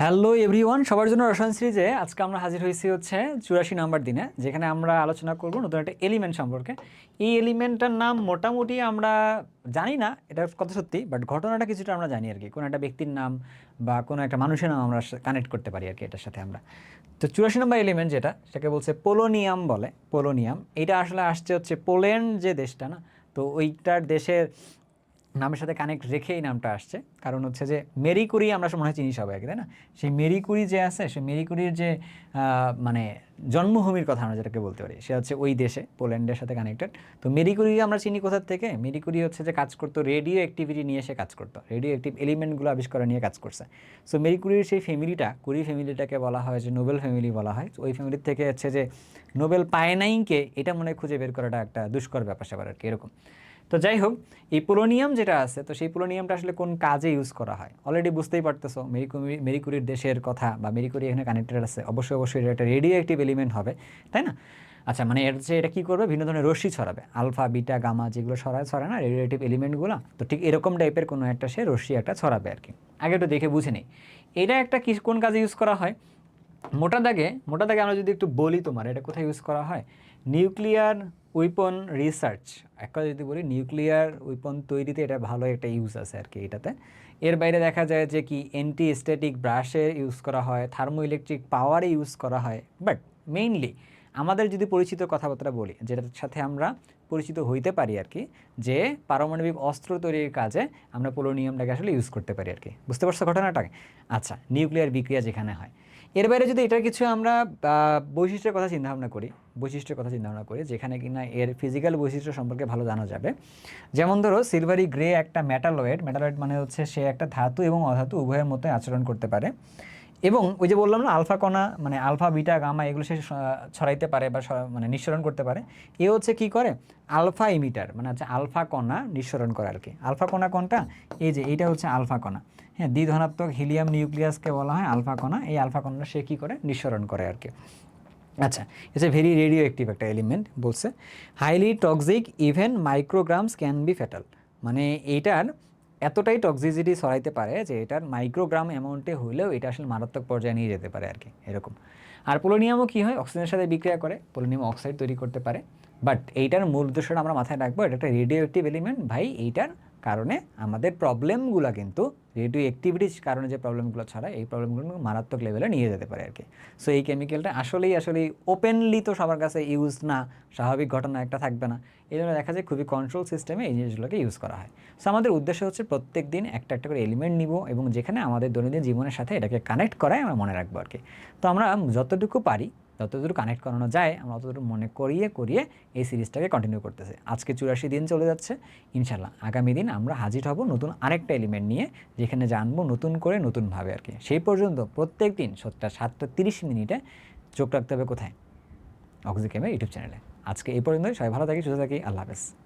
Hello everyone, সবার জন্য রসায়ন সিরিজে আজকে আমরা হাজির হয়েছি হচ্ছে চুরাশি নাম্বার দিনে, যেখানে আমরা আলোচনা করব নতুন একটা এলিমেন্ট সম্পর্কে। এই এলিমেন্টটার নাম মোটামুটি আমরা জানি না, এটা কথা সত্যি বাট ঘটনাটা কিছুটা আমরা জানি আর কি। কোনো একটা ব্যক্তির নাম বা কোনো একটা মানুষের নাম আমরা কানেক্ট করতে পারি আর কি এটার সাথে আমরা। তো চুরাশি নম্বর এলিমেন্ট যেটা, সেটাকে বলছে পোলোনিয়াম বলে পোলোনিয়াম এটা আসলে আসছে হচ্ছে পোল্যান্ড যে দেশটা না, তো ওইটার দেশের নামের সাথে কানেক্ট রেখে এই নামটা আসছে। কারণ হচ্ছে যে মেরি কুরি আমরা মনে হয় চিনি সবাই তাই না? সেই মেরি কুরি যে আছে, সেই মেরি কুরির যে মানে জন্মভূমির কথা আমরা যেটাকে বলতে পারি, সে হচ্ছে ওই দেশে, পোল্যান্ডের সাথে কানেক্টেড তো মেরি কুরি আমরা চিনি কোথার থেকে? মেরি কুরি হচ্ছে যে কাজ করতো রেডিও অ্যাক্টিভিটি নিয়ে সে কাজ করতো রেডিও অ্যাক্টিভ এলিমেন্টগুলো আবিষ্কার নিয়ে কাজ করছে। সো মেরি কুরির সেই ফ্যামিলিটা কুরি ফ্যামিলিটাকে বলা হয় যে নোবেল ফ্যামিলি বলা হয় ওই ফ্যামিলির থেকে হচ্ছে যে নোবেল পায় নাইকে এটা মনে খুঁজে বের করাটা একটা দুষ্কর ব্যাপার স্যাপার আর কি, এরকম। তো যাই হোক, এই পোলোনিয়াম যেটা আছে, তো সেই পোলোনিয়ামটা আসলে কোন কাজে ইউজ করা হয়? অলরেডি বুঝতেই পারতেছো মেরিকুরি মেরিকুরির দেশের কথা বা মেরিকুরি এখানে কানেক্টেড আছে, অবশ্যই অবশ্যই এটা একটা রেডিও অ্যাক্টিভ এলিমেন্ট হবে, তাই না? আচ্ছা মানে এর যে এটা কী করবে? ভিন্ন ধরনের রশ্মি ছড়াবে আলফা বিটা গামা যেগুলো ছড়ায় ছড়ায় না রেডিও অ্যাক্টিভ এলিমেন্টগুলো তো ঠিক এরকম টাইপের কোনো একটা সে রশ্মি একটা ছড়াবে আর কি আগে একটু দেখে বুঝে নেই। এটা একটা কি, কোন কাজে ইউজ করা হয়? মোটা দাগে মোটা দাগে আমরা যদি একটু বলি তোমার, এটা কোথায় ইউজ করা হয়? নিউক্লিয়ার উইপন রিসার্চ এক কথা যদি বলি নিউক্লিয়ার উইপন তৈরিতে এটা ভালো একটা ইউজ আছে আর কি এটাতে। এর বাইরে দেখা যায় যে কি অ্যান্টি স্ট্যাটিক ব্রাশে ইউজ করা হয় থার্মো ইলেকট্রিক পাওয়ারে ইউজ করা হয় বাট মেইনলি আমাদের যদি পরিচিত কথাবার্তা বলি, যেটার সাথে আমরা পরিচিত হইতে পারি আর কি যে পারমাণবিক অস্ত্র তৈরির কাজে আমরা পোলোনিয়ামটাকে আসলে ইউজ করতে পারি আর কি বুঝতে পারছ ঘটনাটাকে আচ্ছা নিউক্লিয়ার বিক্রিয়া যেখানে হয়। এর বাইরে যদি এটার কিছু আমরা বৈশিষ্ট্যের কথা চিন্তা ভাবনা করি, বৈশিষ্ট্যের কথা চিন্তা ভাবনা করি, যেখানে কিনা এর ফিজিক্যাল বৈশিষ্ট্য সম্পর্কে ভালো জানা যাবে। যেমন ধরো সিলভারি গ্রে একটা মেটালয়েড মেটালয়েড মানে হচ্ছে সে একটা ধাতু এবং অধাতু উভয়ের মতোই আচরণ করতে পারে। এবং ওই যে বললাম না, আলফা কণা মানে আলফা, বিটা, গামা, এগুলো সে ছড়াইতে পারে বা মানে নিঃসরণ করতে পারে। এ হচ্ছে কি করে? আলফা ইমিটার মানে হচ্ছে আলফা কণা নিঃসরণ করে আর কি আলফা কণা কোনটা? এই যে এইটা হচ্ছে আলফা কণা। হ্যাঁ দ্বিধনাত্মক হিলিয়াম নিউক্লিয়াসকে বলা হয় আলফা কণা। এই আলফা কণা সে কী করে? নিঃসরণ করে আর কি আচ্ছা it's a very radioactive একটা এলিমেন্ট বলছে। Highly toxic even micrograms can be fatal মানে এইটার এতটাই টক্সিসিটি সরাইতে পারে যে এটার মাইক্রোগ্রাম অ্যামাউন্টে হইলেও এটা আসলে মারাত্মক পর্যায়ে নিয়ে যেতে পারে আর কি এরকম। আর পোলোনিয়ামও কী হয়? অক্সিজেনের সাথে বিক্রিয়া করে পোলোনিয়াম অক্সাইড তৈরি করতে পারে। বাট এইটার মূল উদ্দেশ্যটা আমরা মাথায় রাখব, এটা একটা রেডিও অ্যাক্টিভ এলিমেন্ট ভাই, এইটার কারণে আমাদের প্রবলেমগুলো কিন্তু রেডিও অ্যাক্টিভিটির কারণে যে প্রবলেমগুলো ছাড়া এই প্রবলেমগুলো মারাত্মক লেভেলে নিয়ে যেতে পারে আর কি। সো এই কেমিক্যালটা আসলেই আসলে ওপেনলি তো সবার কাছে ইউজ না, স্বাভাবিক ঘটনা একটা থাকবে না। এই জন্য দেখা যায় খুবই কন্ট্রোল সিস্টেমে এই জিনিসগুলোকে ইউজ করা হয়। সো আমাদের উদ্দেশ্য হচ্ছে প্রত্যেক দিন একটা একটা করে এলিমেন্ট নিব এবং যেখানে আমাদের দৈনন্দিন জীবনের সাথে এটাকে কানেক্ট করায় আমরা মনে রাখব আর কি। তো আমরা যতটুকু পারি যতদূর কানেক্ট করানো যায়, আমরা অতদূর মনে করিয়ে করিয়ে এই সিরিজটাকে কন্টিনিউ করতেছে। আজকে চুরাশি দিন চলে যাচ্ছে ইনশাল্লাহ আগামী দিন আমরা হাজির হব নতুন আরেকটা এলিমেন্ট নিয়ে, যেখানে জানব নতুন করে নতুনভাবে আর কি। সেই পর্যন্ত প্রত্যেক দিন সত্তর সাতটা তিরিশ মিনিটে চোখ রাখতে হবে কোথায়? অক্সিকেমের ইউটিউব চ্যানেলে আজকে এই পর্যন্তই, সবাই ভালো থাকি, সুস্থ থাকি, আল্লাহ হাফেজ।